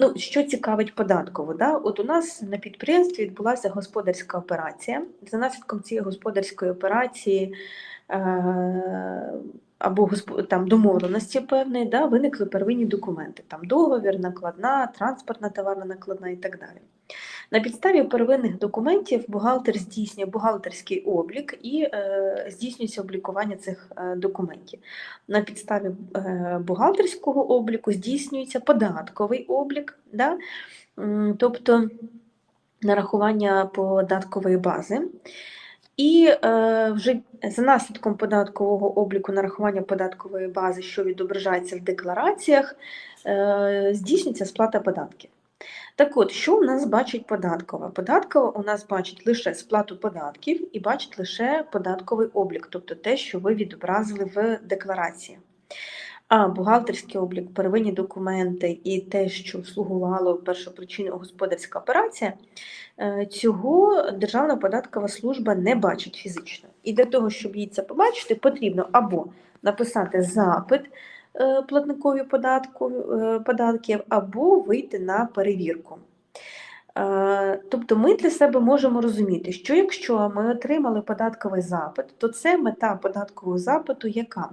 Ну, що цікавить податково, да? От у нас на підприємстві відбулася господарська операція. За наслідком цієї господарської операції е, або там домовленості певної, да, виникли первинні документи, там договір, накладна, транспортна товарна накладна і так далі. На підставі первинних документів бухгалтер здійснює бухгалтерський облік і е, здійснюється облікування цих е, документів. На підставі е, бухгалтерського обліку здійснюється податковий облік, да? тобто нарахування податкової бази. І е, вже за наслідком податкового обліку нарахування податкової бази, що відображається в деклараціях, е, здійснюється сплата податків. Так от, що у нас бачить податкова? Податкова у нас бачить лише сплату податків і бачить лише податковий облік, тобто те, що ви відобразили в декларації. А бухгалтерський облік, первинні документи і те, що слугувало першопричиною господарська операція, е, цього Державна податкова служба не бачить фізично. І для того, щоб їй це побачити, потрібно або написати запит платникові податку, е, податків, або вийти на перевірку. Е, Тобто ми для себе можемо розуміти, що якщо ми отримали податковий запит, то це мета податкового запиту яка?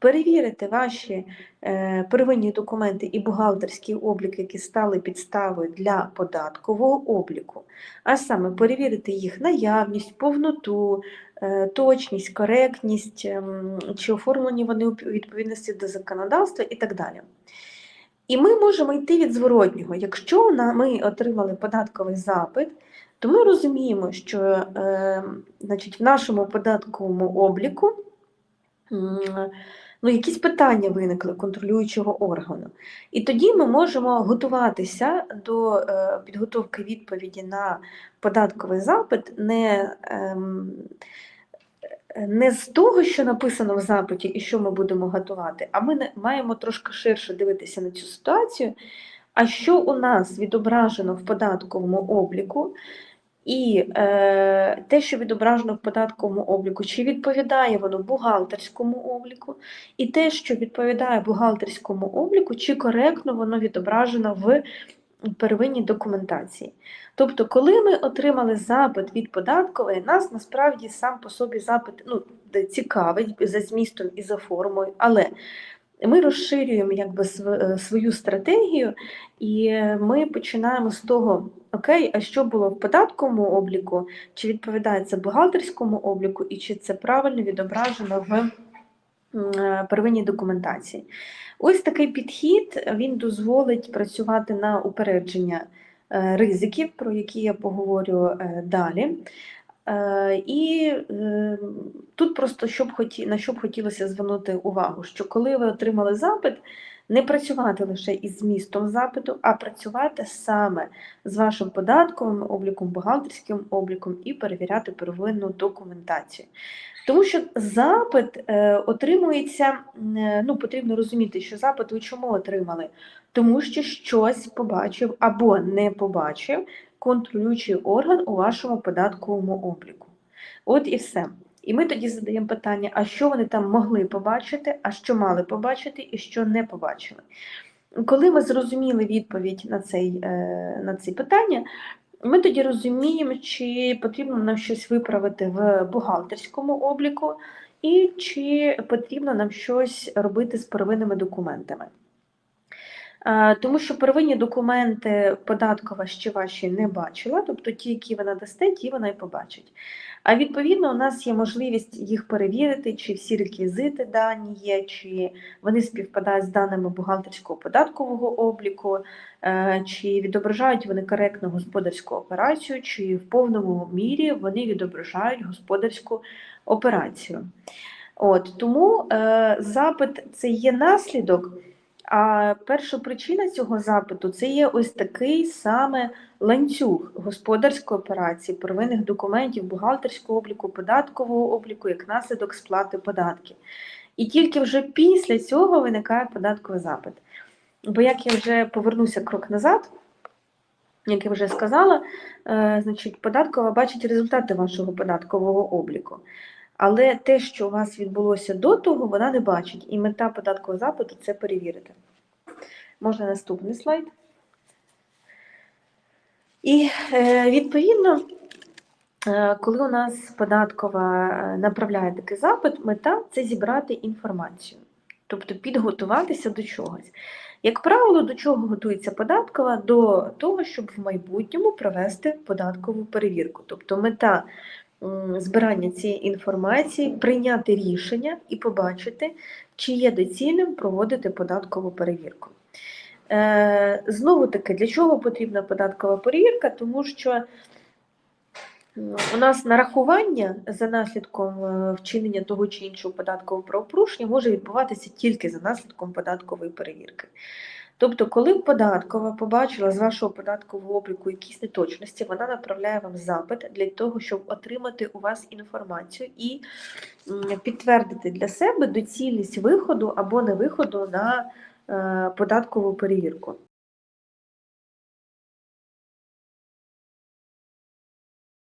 Перевірити ваші е, первинні документи і бухгалтерський облік, які стали підставою для податкового обліку, а саме перевірити їх наявність, повноту, е, точність, коректність, ем, чи оформлені вони у відповідності до законодавства і так далі. І ми можемо йти від зворотнього. Якщо ми отримали податковий запит, то ми розуміємо, що е, значить, в нашому податковому обліку ну, якісь питання виникли контролюючого органу. І тоді ми можемо готуватися до е, підготовки відповіді на податковий запит не, ем, не з того, що написано в запиті і що ми будемо готувати, а ми не- маємо трошки ширше дивитися на цю ситуацію. А що у нас відображено в податковому обліку, і е, те, що відображено в податковому обліку, чи відповідає воно бухгалтерському обліку, і те, що відповідає бухгалтерському обліку, чи коректно воно відображено в первинній документації. Тобто, коли ми отримали запит від податкової, нас насправді сам по собі запит ну, цікавить за змістом і за формою, але ми розширюємо якби е, свою стратегію, і ми починаємо з того, окей, а що було в податковому обліку, чи відповідає це бухгалтерському обліку, і чи це правильно відображено в е, первинній документації. Ось такий підхід він дозволить працювати на упередження е, ризиків, про які я поговорю далі. Е, І е, тут просто що б хоті, на що б хотілося звернути увагу, що коли ви отримали запит, не працювати лише із змістом запиту, а працювати саме з вашим податковим обліком, бухгалтерським обліком і перевіряти первинну документацію. Тому що запит е, отримується, ну потрібно розуміти, що запит ви чому отримали? Тому що щось побачив або не побачив контролюючий орган у вашому податковому обліку. От і все. І ми тоді задаємо питання: а що вони там могли побачити, а що мали побачити, і що не побачили. Коли ми зрозуміли відповідь на, цей, е, на ці питання, ми тоді розуміємо, чи потрібно нам щось виправити в бухгалтерському обліку, і чи потрібно нам щось робити з первинними документами. Е, Тому що первинні документи податкова ще ваші не бачила, тобто ті, які вона дасте, ті вона і побачить. А відповідно, у нас є можливість їх перевірити, чи всі реквізити дані є, чи вони співпадають з даними бухгалтерського податкового обліку, е, чи відображають вони коректно господарську операцію, чи в повному мірі вони відображають господарську операцію. От, Тому е, запит це є наслідок. А перша причина цього запиту це є ось такий саме ланцюг господарської операції, первинних документів, бухгалтерського обліку, податкового обліку, як наслідок сплати податків. І тільки вже після цього виникає податковий запит. Бо як я вже повернуся крок назад, як я вже сказала, е, значить, податкова бачить результати вашого податкового обліку. Але те, що у вас відбулося до того, вона не бачить. І мета податкового запиту це перевірити. Можна наступний слайд. І е, відповідно, е, коли у нас податкова е, направляє такий запит, мета це зібрати інформацію, тобто підготуватися до чогось. Як правило, до чого готується податкова? До того, щоб в майбутньому провести податкову перевірку. Тобто мета збирання цієї інформації, прийняти рішення і побачити, чи є доцільним проводити податкову перевірку. Е, Знову таки, для чого потрібна податкова перевірка? Тому що у нас нарахування за наслідком е, вчинення того чи іншого податкового правопорушення може відбуватися тільки за наслідком податкової перевірки. Тобто, коли податкова побачила з вашого податкового обліку якісь неточності, вона направляє вам запит для того, щоб отримати у вас інформацію і підтвердити для себе доцільність виходу або не виходу на е, податкову перевірку.